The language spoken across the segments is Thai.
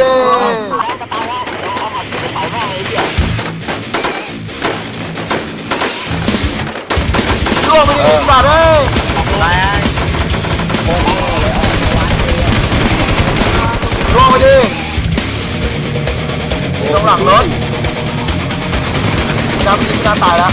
ล่วงไปดิล่วงไปดิบาทเอ้ยไปล่วงไปดิตรงหลังรถน้ำยิงน้ำตายแล้ว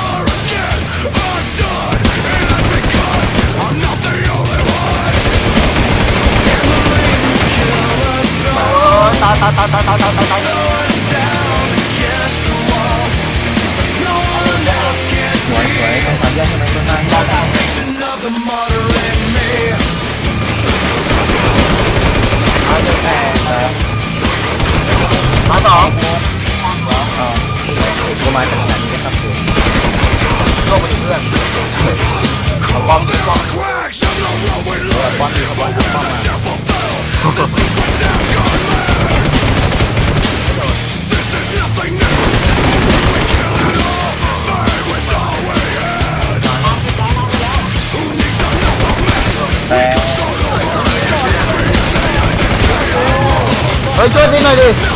Salvation of the moderate Friday.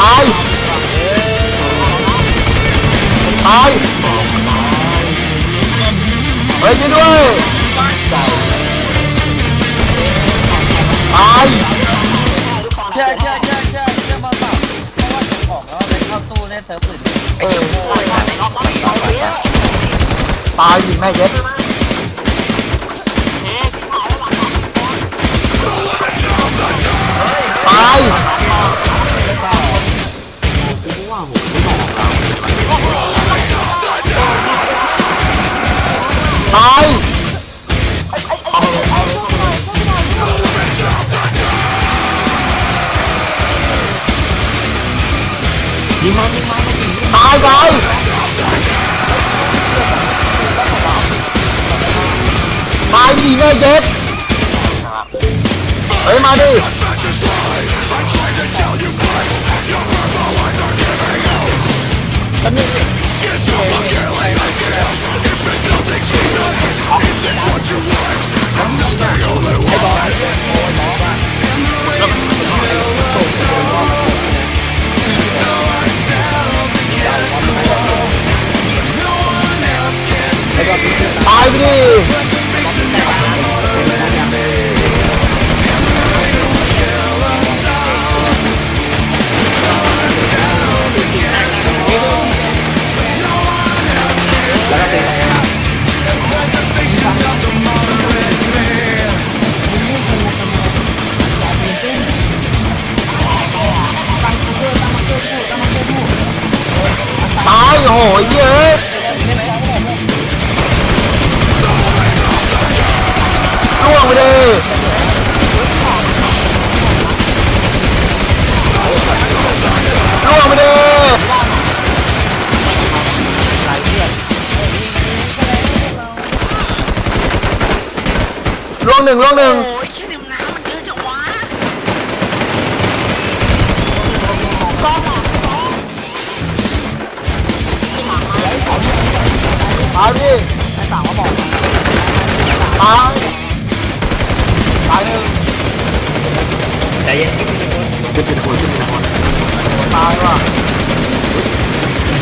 ตายตายเฮ้ยช่วยด้วยตายเชื่อเชื่อเชื่อเชื่อเชื่อมาเปล่าเพราะว่าของแล้วไปเข้าตู้เล่นเซิร์ฟอื่นเออตายยิงแม่เย็ดตาย ตายยิงมันยิมันตายไปตายดีเลยเย็ดเฮ้ยมาดิฉันนี่ Agri! หนึ่งล่วงหนึ่งโอ้ยแค่ดื่มน้ำมันเยอะจังวะตายดิไอ้สาวมาบอกตายตายหนึ่งใจเย็นขึ้นเป็นคนขึ้นเป็นคนตายว่ะ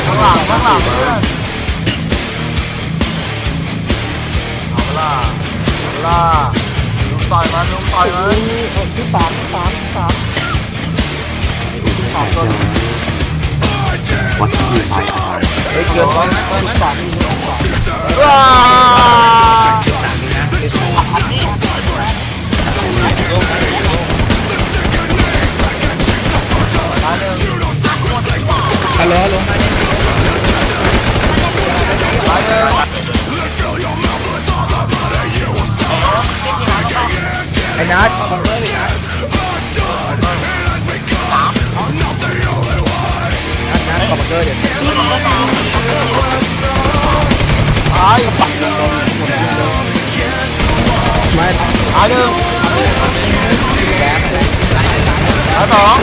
ข้างหลังข้างหลังเพื่อนเอาเวล่าเอาเวล่าลุง ต่อยมันลุงต่อยมันที่สามสามสามสองตัววัดที่ตายเฮ้ยเกินไปสามว้าตายหนึ่งฮัลโหลฮัลโหล นึ่งไอ้นัทของเรื่องนัทนัทขอบเกอร์เดี๋ยวตายไม่ตายหนึ่งตายสอง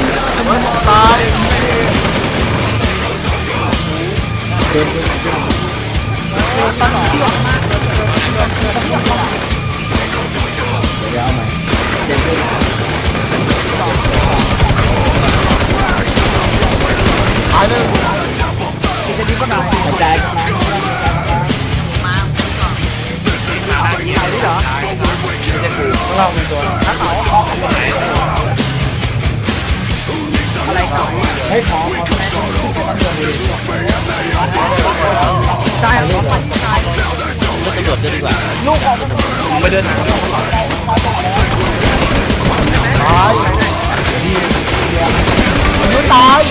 เฮ้ยตายเดี๋ยวเอาใหม่เจ็บเลย ตายหนึ่งกระจายกันมามาเราเป็นตัวนักเต๋าออกอะไรเต๋าเฮ้ขอขอแม่ใช่ลูกใช่ตำรวจด้วยดีกว่าลูกของไปเดินหนา ตายยืนตาย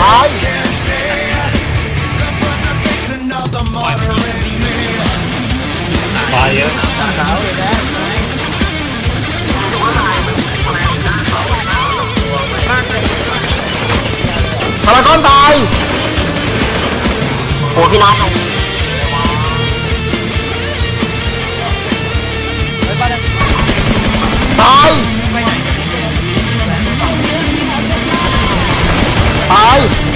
ตายตายเยอะสาวเลยนะพารากอนตายโอ้พี่นัท ตายตาย